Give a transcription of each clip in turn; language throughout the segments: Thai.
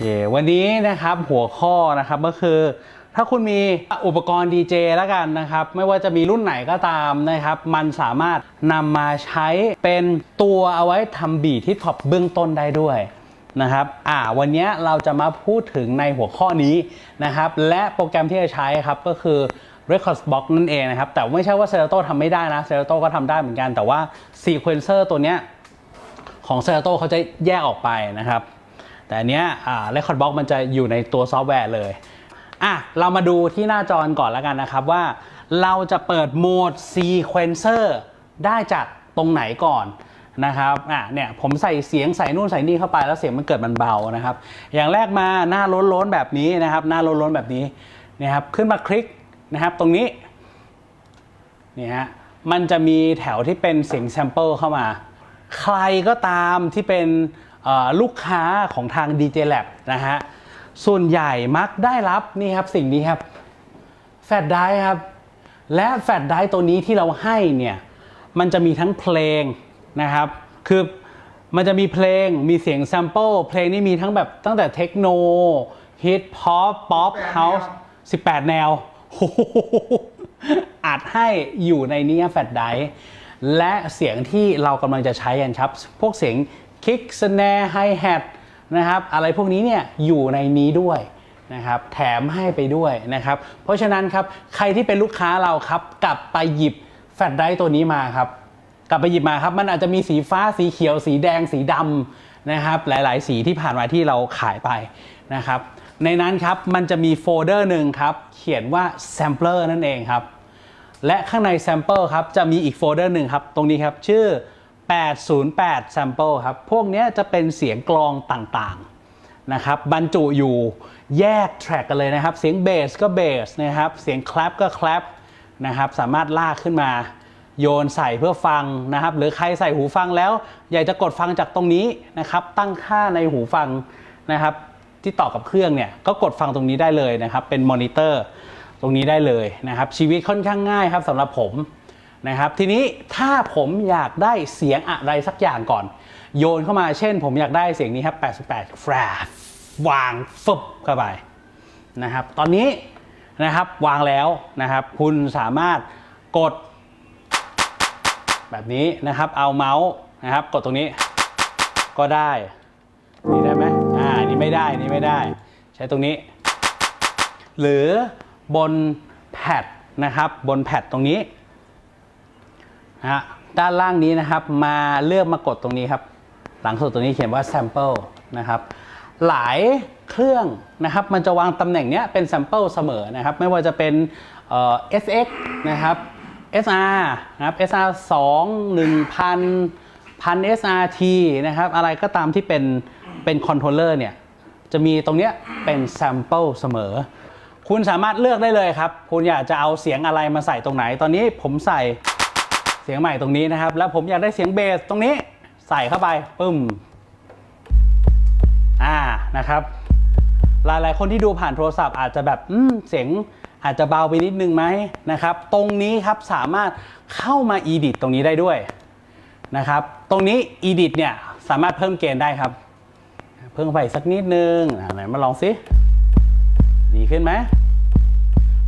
ควันนี้นะครับหัวข้อนะครับก็คือ ถ้าคุณมีอุปกรณ์ดีเจแล้วกันนะครับ ไม่ว่าจะมีรุ่นไหนก็ตามนะครับ มันสามารถนำมาใช้เป็นตัวเอาไว้ทำบีทที่ท็อปเบื้องต้นได้ด้วยนะครับอ่าวันนี้เราจะมาพูดถึงในหัวข้อนี้นะครับ และโปรแกรมที่จะใช้ครับก็คือ Records Box นั่นเองนะครับ แต่ไม่ใช่ว่า c e r a t o ทำไม่ได้นะ c e r a t o ก็ทำได้เหมือนกันแต่ว่า Sequencer ตัวเนี้ยของ c e r a t o เขาจะแยกออกไปนะครับ แต่อันเนี้ยอ่า Record Box มันจะอยู่ในตัวซอฟต์แวร์เลยอะเรามาดูที่หน้าจอก่อนแล้วกันนะครับว่า เราจะเปิดโหมด Sequencer ได้จากตรงไหนก่อนนะครับอะเนี่ยผมใส่เสียงใส่นู่นใส่นี่เข้าไปแล้วเสียงมันเกิดมันเบานะครับ อย่างแรกมาหน้าล้นๆแบบนี้นะครับ หน้าล้นๆแบบนี้นะครับขึ้นมาคลิกนะครับตรงนี้นี่ฮะมันจะมีแถวที่เป็นเสียงแซมเปิลเข้ามา ใครก็ตามที่เป็น ลูกค้าของทาง DJ Lab นะฮะส่วนใหญ่มักได้รับนี่ครับสิ่งนี้ครับแฟลชไดรฟ์ครับ และแฟลชไดรฟ์ตัวนี้ที่เราให้เนี่ยมันจะมีทั้งเพลงนะครับ คือมันจะมีเพลงมีเสียงแซมเปิลเพลงนี่มีทั้งแบบตั้งแต่เทคโนฮิตพอปป๊อปเฮาส์18 แนวโอ้โหอัดให้อยู่ในนี้แฟลชไดรฟ์และเสียงที่เรากำลังจะใช้กันครับ พวกเสียง คิกสแนร์ไฮแฮทนะครับอะไรพวกนี้เนี่ยอยู่ในนี้ด้วยนะครับแถมให้ไปด้วยนะครับ เพราะฉะนั้นครับใครที่เป็นลูกค้าเราครับกลับไปหยิบแฟลชไดร์ตัวนี้มาครับกลับไปหยิบมาครับมันอาจจะมีสีฟ้าสีเขียว สีแดงสีดำนะครับหลาย ๆ สีที่ผ่านมาที่เราขายไปนะครับในนั้นครับมันจะมีโฟลเดอร์หนึ่งครับเขียนว่า sampler นั่นเองครับและข้างใน sample ครับจะมีอีกโฟลเดอร์หนึ่งครับตรงนี้ครับชื่อ 808 sample ครับ พวกนี้จะเป็นเสียงกลองต่างๆนะครับบรรจุอยู่แยกแทร็กกันเลยนะครับ เสียงเบสก็เบสนะครับ เสียงคล a ปก็คล a ปนะครับ สามารถลากขึ้นมาโยนใส่เพื่อฟังนะครับ หรือใครใส่หูฟังแล้ว อยากจะกดฟังจากตรงนี้นะครับ ตั้งค่าในหูฟังนะครับ ที่ต่อกับเครื่องเนี่ย ก็กดฟังตรงนี้ได้เลยนะครับ เป็นมอนิเตอร์ตรงนี้ได้เลยนะครับ ชีวิตค่อนข้างง่ายครับสำหรับผม นะครับทีนี้ถ้าผมอยากได้เสียงอะไรสักอย่างก่อน โยนเข้ามาเช่น ผมอยากได้เสียงนี้ครับ 88ฟราวางฟึบเข้าไปนะครับตอนนี้นะครับวางแล้วนะครับคุณสามารถกด แบบนี้นะครับเอาเมาส์นะครับกดตรงนี้ก็ได้นี่ได้ไหมอ่านี่ไม่ได้นี่ไม่ได้ ใช้ตรงนี้ หรือบนแพดนะครับบนแพดตรงนี้ นะฮะด้านล่างนี้นะครับมาเลือกมากดตรงนี้ครับ หลังสุดตรงนี้เขียนว่า sample นะครับหลายเครื่องนะครับมันจะวางตำแหน่งเนี้ยเป็น sample เสมอนะครับไม่ว่าจะเป็นเอ่อ SX นะครับ SR นะครับ SR 2 1000 1000 SRT นะครับอะไรก็ตามที่เป็นเป็นคอนโทรลเลอร์เนี่ยจะมีตรงเนี้ยเป็น sample เสมอ คุณสามารถเลือกได้เลยครับ คุณอยากจะเอาเสียงอะไรมาใส่ตรงไหน ตอนนี้ผมใส่ เสียงใหม่ตรงนี้นะครับ แล้วผมอยากได้เสียงเบสตรงนี้ใส่เข้าไปปึ้มอ่านะครับหลายๆคนที่ดูผ่านโทรศัพท์อาจจะแบบเสียงอาจจะเบาไปนิดนึงไหมนะครับ ตรงนี้ครับสามารถเข้ามา edit ตรงนี้ได้ด้วยนะครับ ตรงนี้ edit เนี่ยสามารถเพิ่มเกณฑ์ได้ครับ เพิ่มไปสักนิดนึงไหนมาลองสิดีขึ้นไหม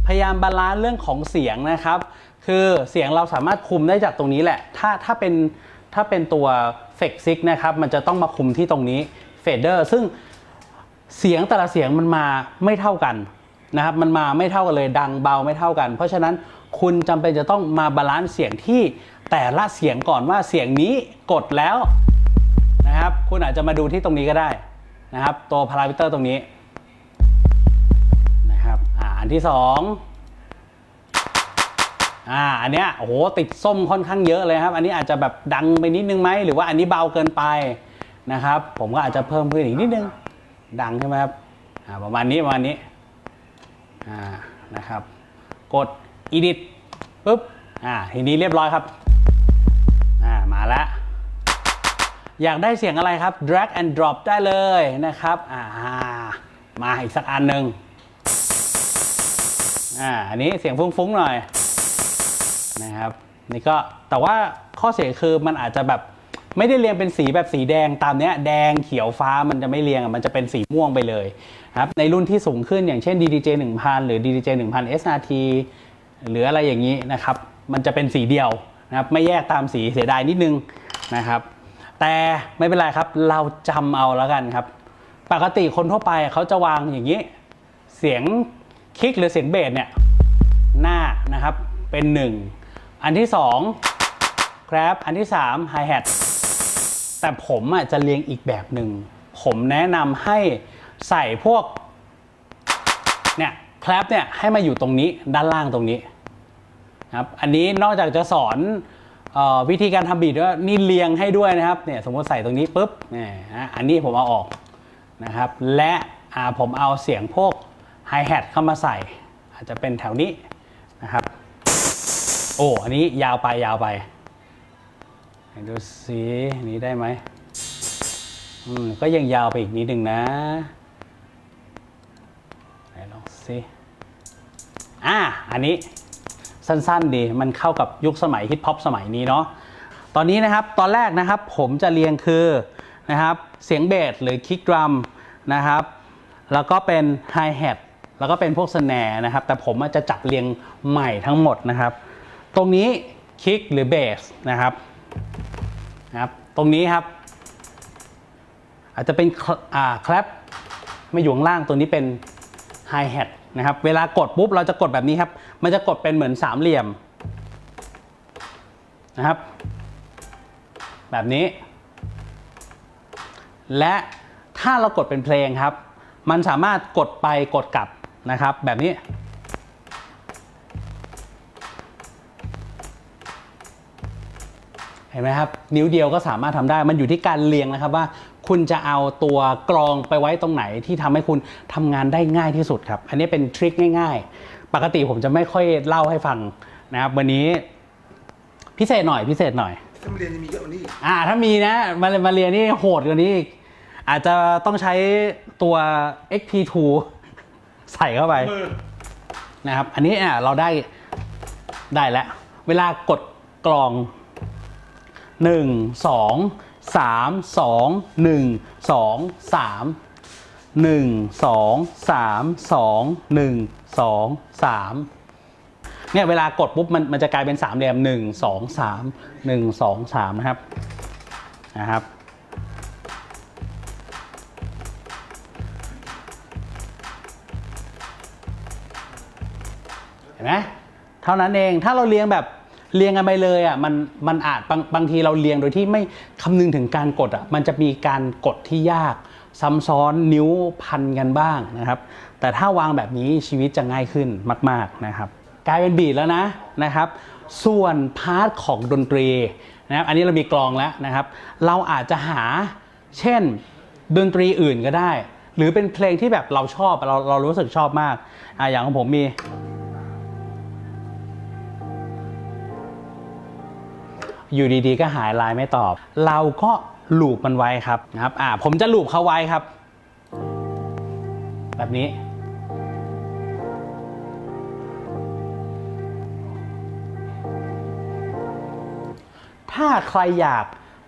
พยายามบาลานซ์เรื่องของเสียงนะครับ คือเสียงเราสามารถคุมได้จากตรงนี้แหละ ถ้าถ้าเป็นถ้าเป็นตัวเฟกซิกนะครับมันจะต้องมาคุมที่ตรงนี้เฟดเดอร์ซึ่งเสียงแต่ละเสียงมันมาไม่เท่ากันนะครับมันมาไม่เท่ากันเลยดังเบาไม่เท่ากัน เพราะฉะนั้นคุณจำเป็นจะต้องมาบาลานซ์เสียงที่แต่ละเสียงก่อนว่าเสียงนี้กดแล้วนะครับคุณอาจจะมาดูที่ตรงนี้ก็ได้นะครับตัวพารามิเตอร์ตรงนี้นะครับอ่าอันที่ส อ่าอันเนี้ยโอ้โหติดส้มค่อนข้างเยอะเลยครับ อันนี้อาจจะแบบดังไปนิดนึงไหมหรือว่าอันนี้เบาเกินไปนะครับ ผมก็อาจจะเพิ่มขึ้นอีกนิดนึง ดังใช่ไหมครับอ่าประมาณนี้ประมาณนี้อ่านะครับ กด edit ปุ๊บอ่าทีนี้เรียบร้อยครับอ่ามาแล้วอยากได้เสียงอะไรครับ drag and drop ได้เลยนะครับอ่ามาอีกสักอันหนึ่งอ่าอันนี้เสียงฟุ้งๆหน่อย นะครับนี่ก็แต่ว่าข้อเสียคือมันอาจจะแบบไม่ได้เรียงเป็นสีแบบสีแดงตามเนี้ยแดงเขียวฟ้ามันจะไม่เรียงมันจะเป็นสีม่วงไปเลยครับในรุ่นที่สูงขึ้นอย่างเช่น DDJ 1000 หรือ DDJ 1000 SRT หรืออะไรอย่างนี้นะครับ มันจะเป็นสีเดียวนะครับไม่แยกตามสีเสียดายนิดนึงนะครับ แต่ไม่เป็นไรครับเราจำเอาแล้วกันครับ ปกติคนทั่วไปเขาจะวางอย่างนี้ เสียงคิกหรือเสียงเบสเนี่ยหน้านะครับเป็น 1 อันที่2ครับอันที่3ไฮแฮทแต่ผมอะจะเรียงอีกแบบหนึ่ง ผมแนะนำให้ใส่พวกเนี่ยแคลปเนี่ยให้มาอยู่ตรงนี้ด้านล่างตรงนี้ครับอันนี้นอกจากจะสอนออวิธีการทำบีทว่านี่เรียงให้ด้วยนะครับเนี่ยสมมติใส่ตรงนี้ปุ๊บเนี่ยอันนี้ผมเอาออกนะครับ และผมเอาเสียงพวกไฮแฮทเข้ามาใส่ อาจจะเป็นแถวนี้นะครับ อ้อันนี้ยาวไปยาวไปดูสินี้ได้ไหมอืมก็ยังยาวไปอีกนิดนึงนะไหนลองสิอ่าอันนี้สั้นๆดีมันเข้ากับยุคสมัยฮิปฮอปสมัยนี้เนาะตอนนี้นะครับตอนแรกนะครับผมจะเรียงคือนะครับเสียงเบสหรือคิกดรัมนะครับแล้วก็เป็นไฮแฮทแล้วก็เป็นพวกสแนร์นะครับ แต่ผมจจะจัดเรียงใหม่ทั้งหมดนะครับ ตรงนี้คิกหรือเบสนะครับนะครับ ตรงนี้ครับ อาจจะเป็นอ่าคลปไม่อยู่ข้างล่างตัวนี้เป็นไฮแฮทนะครับ เวลากดปุ๊บเราจะกดแบบนี้ครับ มันจะกดเป็นเหมือนสามเหลี่ยมนะครับ แบบนี้ และถ้าเรากดเป็นเพลงครับ มันสามารถกดไปกดกลับนะครับ แบบนี้ นไหมครับนิ้วเดียวก็สามารถทำได้ มันอยู่ที่การเรียงนะครับว่าคุณจะเอาตัวกรองไปไว้ตรงไหนที่ทำให้คุณทำงานได้ง่ายที่สุดครับ อันนี้เป็นทริคง่าย ๆ ปกติผมจะไม่ค่อยเล่าให้ฟังนะครับ วันนี้พิเศษหน่อยพิเศษหน่อยถ้ามาเรียนจะมีเยอะกว่านี้อีกอ่าถ้ามีนะมามาเรียนนี่โหดกว่านี้อีกอาจจะต้องใช้ตัว XP2 ใส่เข้าไปมือนะครับ อันนี้อะเราได้ได้แล้ว เวลากดกลอง 1 2 3 2 1 2 3 1 2 3 2 1 2 3เนี่ยเวลากดปุ๊บมันมันจะกลายเป็นสามเหลี่ยมหนึ่งสองสามหนึ่งสองสามนะครับนะครับเห็นไหมเท่านั้นเองถ้าเราเรียงแบบ เรียงกันไปเลยอะมันมันอาจบางบางทีเราเรียงโดยที่ไม่คำนึงถึงการกดอะมันจะมีการกดที่ยากซ้ำซ้อนนิ้วพันกันบ้างนะครับ แต่ถ้าวางแบบนี้ชีวิตจะง่ายขึ้นมาก ๆนะครับ กลายเป็นบีทแล้วนะนะครับ ส่วนพาร์ทของดนตรีนะครับอันนี้เรามีกลองแล้วนะครับ เราอาจจะหาเช่นดนตรีอื่นก็ได้ หรือเป็นเพลงที่แบบเราชอบเราเรารู้สึกชอบมากอะอย่างของผมมี อยู่ดีๆ ก็หายไลน์ไม่ตอบ เราก็ลูปมันไว้ครับนะครับอ่าผมจะลูปเขาไว้ครับ แบบนี้ ถ้าใครอยาก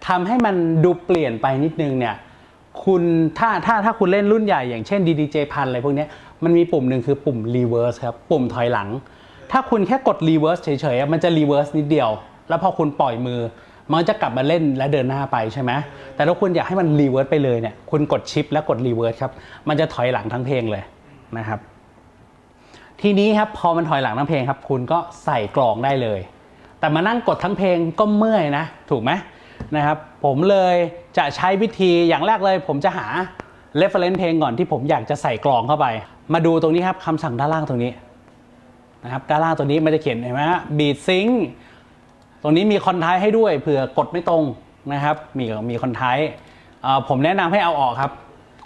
ทำให้มันดูเปลี่ยนไปนิดนึงเนี่ยคุณถ้าถ้าถ้าคุณเล่นรุ่นใหญ่อย่างเช่น DDJ พันอะไรพวกนี้มันมีปุ่มหนึ่งคือปุ่ม reverse ครับ ปุ่มถอยหลัง ถ้าคุณแค่กด reverse เฉยๆ มันจะ reverse นิดเดียว แล้วพอคุณปล่อยมือ มันจะกลับมาเล่นและเดินหน้าไปใช่ไหมแต่ถ้าคุณอยากให้มัน reverse ไปเลยเนี่ยคุณกดชิป และกด reverse ครับมันจะถอยหลังทั้งเพลงเลยนะครับ ทีนี้ครับพอมันถอยหลังทั้งเพลงครับ คุณก็ใส่กลองได้เลย แต่มานั่งกดทั้งเพลงก็เมื่อยนะ ถูกไหมนะครับ ผมเลยจะใช้วิธีอย่างแรกเลย ผมจะหา reference เพลงก่อนที่ผมอยากจะใส่กลองเข้าไป มาดูตรงนี้ครับคำสั่งด้านล่างตรงนี้นะครับด้านล่างตรงนี้มันจะเขียนเห็นไหมฮะ beat sync ตรงนี้มีคอนท้ายให้ด้วยเผื่อกดไม่ตรงนะครับมีมีคอนท้ายผมแนะนำให้เอาออกครับ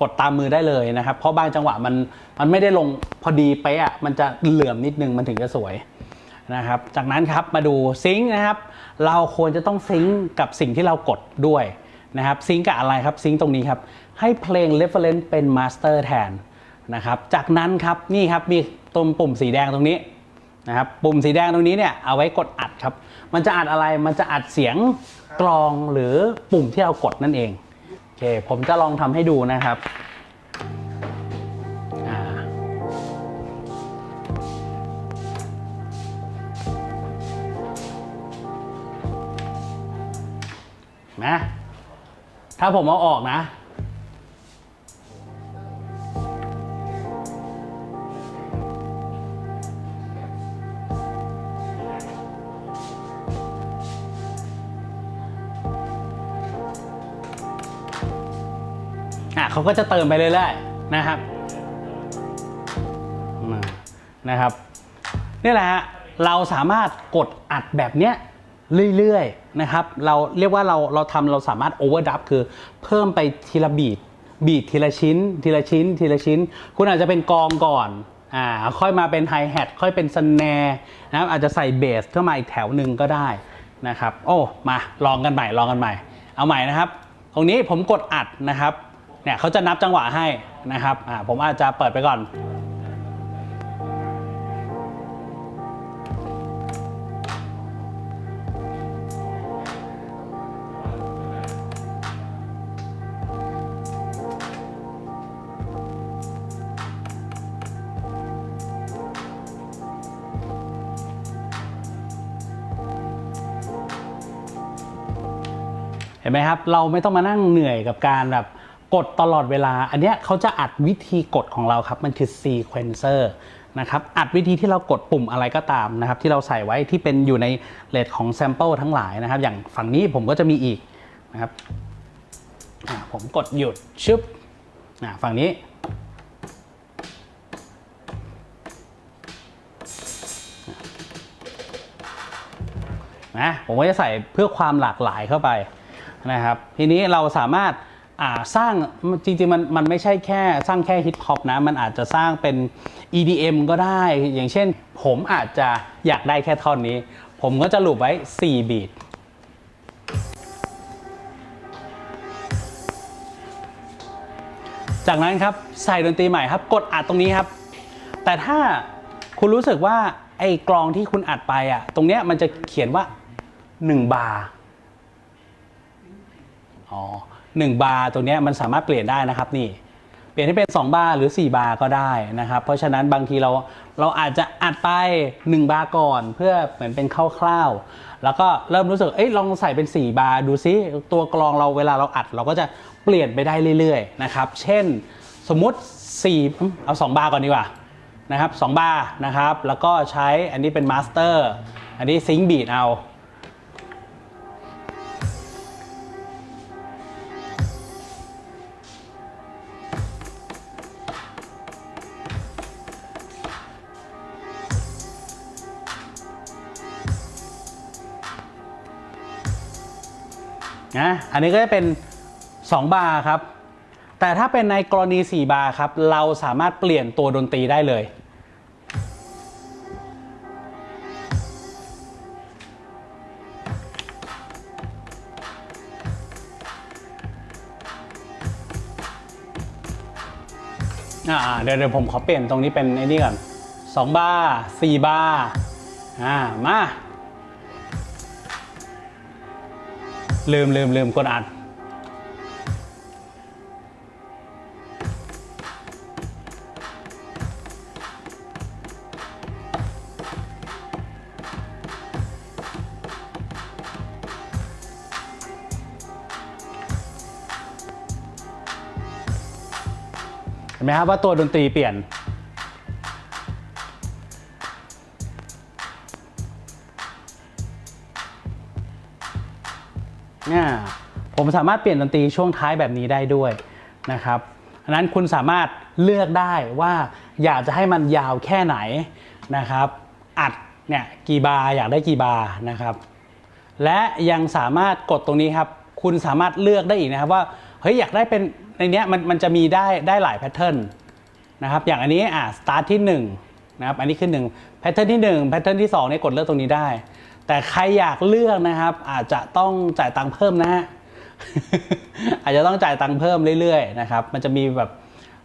กดตามมือได้เลยนะครับ เพราะบางจังหวะมันมันไม่ได้ลงพอดีไปอะมันจะเหลื่อมนิดนึงมันถึงจะสวยนะครับ จากนั้นครับมาดูซิงค์นะครับ เราควรจะต้องซิงค์กับสิ่งที่เรากดด้วยนะครับซิงค์กับอะไรครับซิงค์ตรงนี้ครับให้เพลง reference เป็น master แทนนะครับจากนั้นครับนี่ครับมีตรงปุ่มสีแดงตรงนี้นะครับปุ่มสีแดงตรงนี้เนี่ยเอาไว้กดอัดครับ มันจะอัดอะไรมันจะอัดเสียงกลองหรือปุ่มที่เรากดนั่นเองโอเค ผมจะลองทำให้ดูนะครับนะถ้าผมเอาออกนะ เขาก็จะเติมไปเรื่อยๆนะครับนะครับนี่แหละฮะเราสามารถกดอัดแบบเนี้ยเรื่อยๆนะครับเราเรียกว่าเราเราทำเราสามารถโอเวอร์ดับคือเพิ่มไปทีละบีทบีททีละชิ้น ทีละชิ้น ทีละชิ้น คุณอาจจะเป็นกองก่อนอ่าค่อยมาเป็นไฮแฮทค่อยเป็นสแนร์นะครับอาจจะใส่เบสเข้ามาอีกแถวหนึ่งก็ได้นะครับ โอ้มาลองกันใหม่ลองกันใหม่ เอาใหม่นะครับ ตรงนี้ผมกดอัดนะครับ เนี่ยเขาจะนับจังหวะให้นะครับอ่าผมอาจจะเปิดไปก่อนเห็นไหมครับ เราไม่ต้องมานั่งเหนื่อยกับการแบบ กดตลอดเวลา อันเนี้ยเขาจะอัดวิธีกดของเราครับ มันคือ sequencer นะครับ อัดวิธีที่เรากดปุ่มอะไรก็ตามนะครับ ที่เราใส่ไว้ที่เป็นอยู่ในเลทของแซมเปิลทั้งหลายนะครับ อย่างฝั่งนี้ผมก็จะมีอีกนะครับผมกดหยุดชึบฝั่งนี้นะผมก็จะใส่เพื่อความหลากหลายเข้าไปนะครับ ทีนี้เราสามารถ อ่าสร้างจริงๆมันมันไม่ใช่แค่สร้างแค่ฮิปฮอปนะ มันอาจจะสร้างเป็น EDM ก็ได้ อย่างเช่น ผมอาจจะอยากได้แค่ท่อนนี้ ผมก็จะลูปไว้ 4 บีทจากนั้นครับใส่ดนตรีใหม่ครับ กดอัดตรงนี้ครับ แต่ถ้าคุณรู้สึกว่าไอ้กลองที่คุณอัดไปอะ ตรงเนี้ยมันจะเขียนว่า 1 บาร์อ๋อ หนึ่งบาร์ตรงนี้มันสามารถเปลี่ยนได้นะครับนี่เปลี่ยนให้เป็น 2 บาร์หรือ 4 บาร์ก็ได้นะครับ เพราะฉะนั้นบางทีเราเราอาจจะอัดไป 1 บาร์ก่อน เพื่อเหมือนเป็นคร่าวๆแล้วก็เริ่มรู้สึกเอ้ยลองใส่เป็น 4 บาร์ดูซิตัวกลองเราเวลาเราอัด เราก็จะเปลี่ยนไปได้เรื่อยๆนะครับเช่นสมมุติ 4 เอา 2 บาร์ก่อนดีกว่านะครับ2บาร์นะครับแล้วก็ใช้อันนี้เป็นมาสเตอร์อันนี้ซิงค์บีดเอา นะอันนี้ก็จะเป็น 2 บาร์ครับ แต่ถ้าเป็นในกรณี 4 บาร์ครับ เราสามารถเปลี่ยนตัวดนตรีได้เลยเดี๋ยวเดี๋ยวผมขอเปลี่ยนตรงนี้เป็นไอ้นี่ก่อน2บาร์4บาร์อ่ามา ลืมลืมลืมกดอัด เห็นไหมครับว่าตัวดนตรีเปลี่ยน ผมสามารถเปลี่ยนดนตรีช่วงท้ายแบบนี้ได้ด้วยนะครับอันนั้นคุณสามารถเลือกได้ว่าอยากจะให้มันยาวแค่ไหนนะครับ อัดเนี่ยกี่บาร์อยากได้กี่บาร์นะครับ และยังสามารถกดตรงนี้ครับคุณสามารถเลือกได้อีกนะครับว่าเฮ้ยอยากได้เป็นในเนี้ยมันมันจะมีได้ได้หลายแพทเทิร์นนะครับอย่างอันนี้อะสตาร์ทที่1นะครับอันนี้คือ1แพทเทิร์นที่1แพทเทิร์นที่2เนี่ยกดเลือกตรงนี้ได้ แต่ใครอยากเลือกนะครับอาจจะต้องจ่ายตังค์เพิ่มนะฮะ อาจจะต้องจ่ายตังค์เพิ่มเรื่อยๆนะครับ มันจะมีแบบ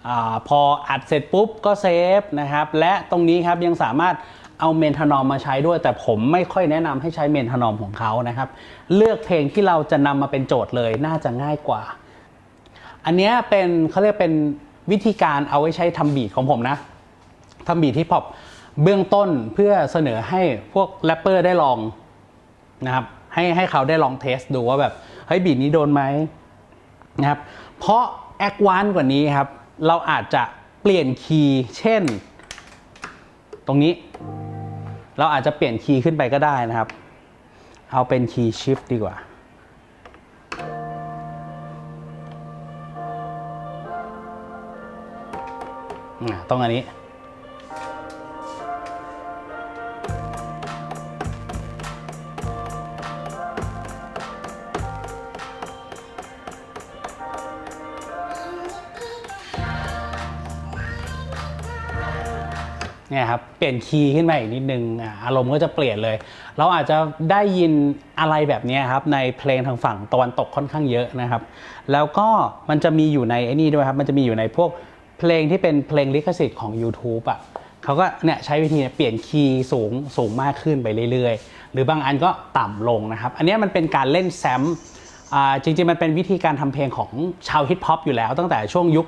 อพออัดเสร็จปุ๊บก็เซฟนะครับ และตรงนี้ครับยังสามารถเอาเมนทานอมมาใช้ด้วย แต่ผมไม่ค่อยแนะนำให้ใช้เมนทานอมของเขานะครับ เลือกเพลงที่เราจะนำมาเป็นโจทย์เลยน่าจะง่ายกว่า อันนี้เป็นเขาเรียกเป็นวิธีการเอาไว้ใช้ทำบีทของผมนะทำบีทที่พอปเบื้องต้นเพื่อเสนอให้พวกแรปเปอร์ได้ลองนะครับให้ให้เขาได้ลองเทสดูว่าแบบ เฮ้ยบีทนี้โดนไหมนะครับเพราะแอควานกว่านี้ครับ เราอาจจะเปลี่ยนคีย์เช่น ตรงนี้ เราอาจจะเปลี่ยนคีย์ขึ้นไปก็ได้นะครับ เอาเป็นคีย์ชิฟดีกว่าต้องอันนี้ เนี่ยครับเปลี่ยนคีย์ขึ้นมาอีกนิดนึงอะอารมณ์ก็จะเปลี่ยนเลย เราอาจจะได้ยินอะไรแบบนี้ครับในเพลงทางฝั่งตะวันตกค่อนข้างเยอะนะครับ แล้วก็มันจะมีอยู่ในไอ้นี่ด้วยครับมันจะมีอยู่ในพวกเพลงที่เป็นเพลงลิขสิทธิ์ของ YouTube อะเขาก็เนี่ยใช้วิธีเปลี่ยนคีย์สูงสูงมากขึ้นไปเรื่อยๆ หรือบางอันก็ต่ำลงนะครับ อันนี้มันเป็นการเล่นแซมจริงๆ มันเป็นวิธีการทำเพลงของชาวฮิปฮอปอยู่แล้ว ตั้งแต่ช่วงยุค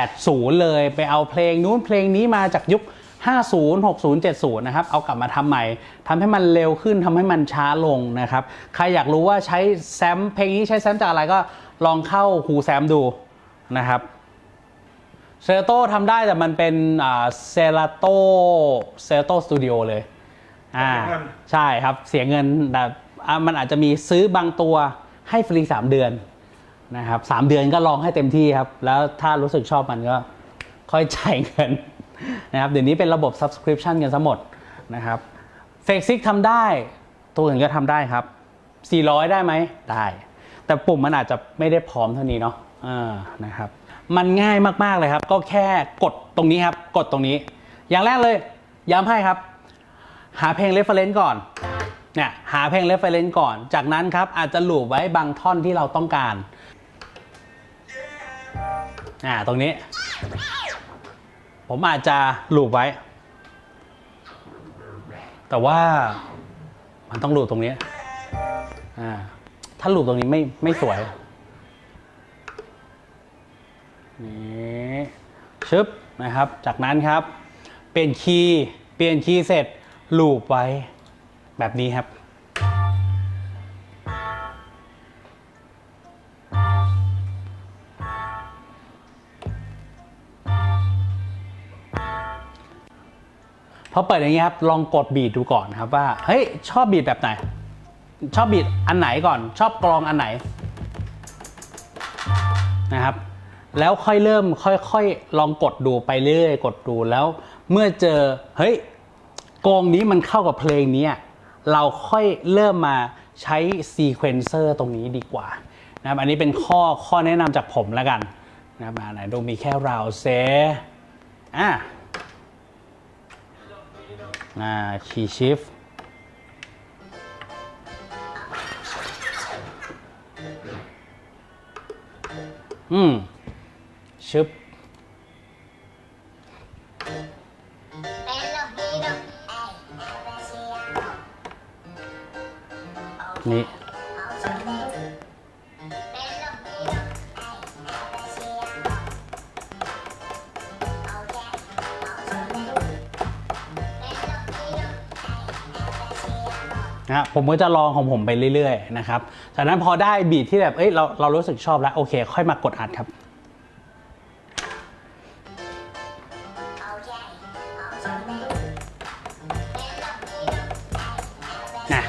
80 เลยไปเอาเพลงนู้นเพลงนี้มาจากยุค 50 60 70 นะครับ เอากลับมาทำใหม่ทำให้มันเร็วขึ้นทำให้มันช้าลงนะครับ ใครอยากรู้ว่าใช้แซมเพลงนี้ใช้แซมจากอะไรก็ลองเข้าฮูแซมดูนะครับเซราโตทำได้แต่มันเป็นเซราโตเซราโตสตูดิโอเลยอ่าเสียเงินใช่ครับเสียเงินแต่อะมันอาจจะมีซื้อบางตัวให้ฟรี 3 เดือนนะครับสามเดือนก็ลองให้เต็มที่ครับ แล้วถ้ารู้สึกชอบมันก็ค่อยจ่ายเงิน นะครับเดี๋ยวนี้เป็นระบบ subscription กันซะหมดนะครับเฟกซิกทำได้ ตัวอื่นก็ทำได้ครับ 400 ได้ไหมได้ แต่ปุ่มมันอาจจะไม่ได้พร้อมเท่านี้เนาะนะครับมันง่ายมากๆเลยครับ ก็แค่กดตรงนี้ครับ กดตรงนี้ อย่างแรกเลย ย้ำให้ครับ หาเพลง reference ก่อนเนี่ยหาเพลง reference ก่อน จากนั้นครับ อาจจะหลูบไว้บางท่อนที่เราต้องการอ่าตรงนี้ ผมอาจจะหลูบไว้ แต่ว่ามันต้องหลูบตรงนี้อ่าถ้าหลูบตรงนี้ไม่ไม่สวยนี่ชึบนะครับ จากนั้นครับ เปลี่ยนคีย์เปลี่ยนคีย์เสร็จลูปไว้แบบนี้ครับ อเปิดอย่างนี้ครับลองกดบีทดูก่อนครับว่าเฮ้ยชอบบีทแบบไหน ชอบบีทอันไหนก่อน ชอบกลองอันไหนนะครับ แล้วค่อยเริ่มค่อยๆลองกดดูไปเรื่อยกดดูแล้ว เมื่อเจอเฮ้ยกองนี้มันเข้ากับเพลงนี้เราค่อยเริ่มมาใช้ซีเควนเซอร์ตรงนี้ดีกว่านะครับอันนี้เป็นข้อข้อแนะนำจากผมแล้วกันนะครับอ่าไหนดูมีแค่ราวเซอะ นะคีย์ชิฟอืมชึบ ผมก็จะลองของผมไปเรื่อยๆนะครับจากนั้นพอได้บีทที่แบบเอ้ยเราเรารู้สึกชอบแล้วโอเค ค่อยมากดอัดครับนะ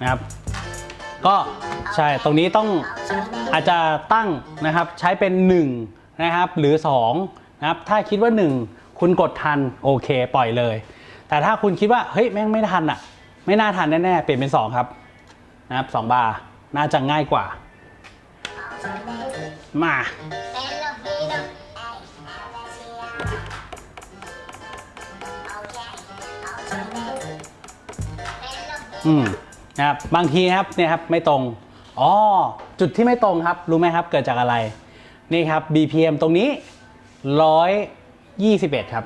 นะครับ ก็ใช่ตรงนี้ต้องอาจจะตั้งนะครับใช้เป็น 1 นะครับ หรือ 2 นะครับ ถ้าคิดว่า 1 คุณกดทันโอเค ปล่อยเลย แต่ถ้าคุณคิดว่า เฮ้ย แม่งไม่ทันอะ ไม่น่าทันแน่ๆ เปลี่ยนเป็น 2 ครับ นะครับ2บาร์น่าจะง่ายกว่า มา อืมนะครับบางทีครับเนี่ยครับไม่ตรงอ๋อจุดที่ไม่ตรงครับ รู้ไหมครับ เกิดจากอะไร นี่ครับ BPM ตรงนี้ 121 ครับ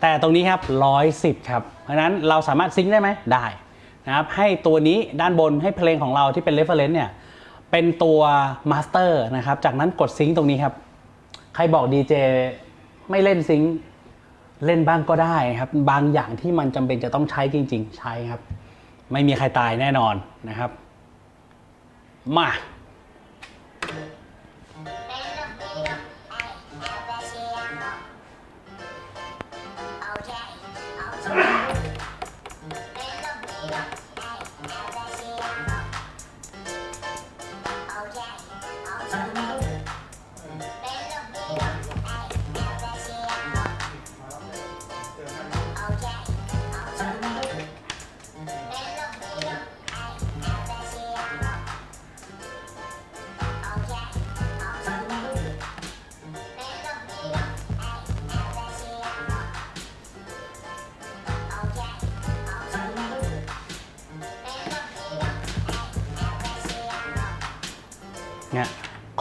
แต่ตรงนี้ครับ110 ครับ เพราะนั้นเราสามารถซิงค์ได้ไหมได้นะครับให้ตัวนี้ด้านบนให้เพลงของเราที่เป็น reference เนี่ยเป็นตัวมาสเตอร์นะครับ จากนั้นกดซิงค์ตรงนี้ครับ ใครบอกดีเจไม่เล่นซิงค์เล่นบ้างก็ได้ครับ บางอย่างที่มันจำเป็นจะต้องใช้จริง ๆ ใช้ครับ ไม่มีใครตายแน่นอนนะครับ มา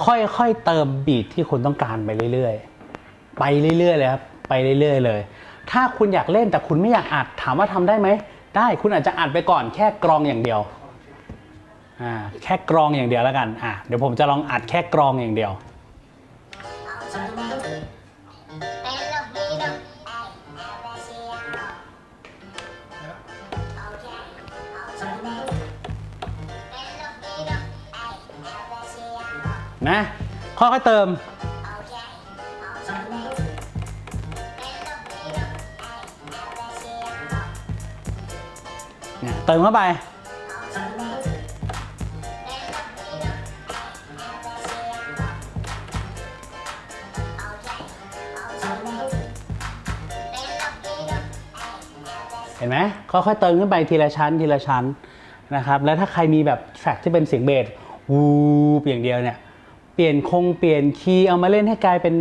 ค่อยๆเติมบีทที่คุณต้องการไปเรื่อยๆ ไปเรื่อยๆเลยครับ ไปเรื่อยๆเลย ถ้าคุณอยากเล่นแต่คุณไม่อยากอัดถามว่าทำได้ไหม ได้ คุณอาจจะอัดไปก่อนแค่กรองอย่างเดียว อ่า แค่กรองอย่างเดียวแล้วกัน อ่าเดี๋ยวผมจะลองอัดแค่กรองอย่างเดียว นะ ค่อยๆเติม เติมเข้าไป เห็นไหมค่อยๆเติมขึ้นไปทีละชั้นทีละชั้นนะครับ แล้วถ้าใครมีแบบแทร็กที่เป็นเสียงเบสวูบอย่างเดียวเนี่ย ปลี่ยนคงเปลี่ยนคีย์เอามาเล่นให้กลายเป็น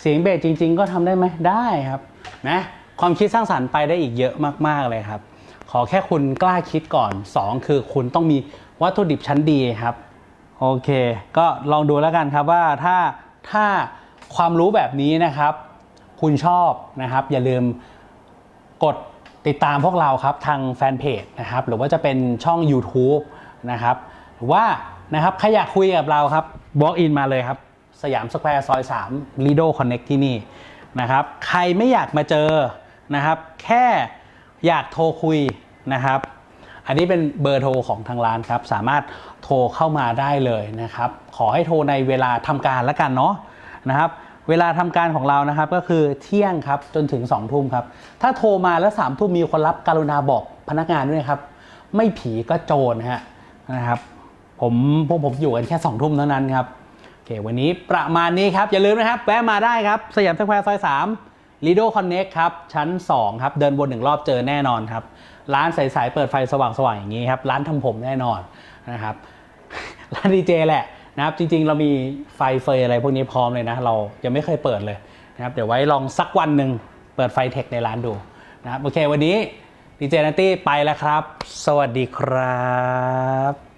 เสียงเบสจริง ๆ ก็ทำได้ไหมได้ครับนะความคิดสร้างสรรค์ไปได้อีกเยอะมากๆเลยครับ ขอแค่คุณกล้าคิดก่อน 2 คือคุณต้องมีวัตถุดิบชั้นดีครับโอเค ก็ลองดูแล้วกันครับว่าถ้าถ้าความรู้แบบนี้นะครับ คุณชอบนะครับ อย่าลืมกดติดตามพวกเราครับทางแฟนเพจนะครับหรือว่าจะเป็นช่อง YouTube นะครับหรือว่านะครับใครอยากคุยกับเราครับ บล็อกอินมาเลยครับ สยามสแควร์ซอย3 Lido Connect ที่นี่นะครับ ใครไม่อยากมาเจอนะครับ แค่อยากโทรคุยนะครับ อันนี้เป็นเบอร์โทรของทางร้านครับ สามารถโทรเข้ามาได้เลยนะครับ ขอให้โทรในเวลาทำการล้วกันเนาะนะครับเวลาทำการของเรานะครับก็คือเที่ยงครับจนถึง2องทุ่มครับ ถ้าโทรมาแล้ว3ามทุ่มมีคนรับการุณาบอกพนักงานด้วยครับ ไม่ผีก็โจรฮะนะครับ ผมพวกผมอยู่กันแค่2องทุ่มเท่านั้นครับโอเควันนี้ประมาณนี้ครับ อย่าลืมนะครับแวะมาได้ครับ สยามสแควร์ซอย3 Lido Connect ครับ ชั้น 2 ครับ เดินวนหนึ่งรอบเจอแน่นอนครับ ร้านใสๆเปิดไฟสว่างๆอย่างนี้ครับ ร้านทำผมแน่นอนนะครับ ร้านดีเจแหละนะครับ จริงๆ เรามีไฟเฟยอะไรพวกนี้พร้อมเลยนะ เรายังไม่เคยเปิดเลยนะครับ เดี๋ยวไว้ลองสักวันหนึ่งเปิดไฟเทคในร้านดูนะครับ โอเค วันนี้ดีเจนัตตี้ไปแล้วครับ สวัสดีครับ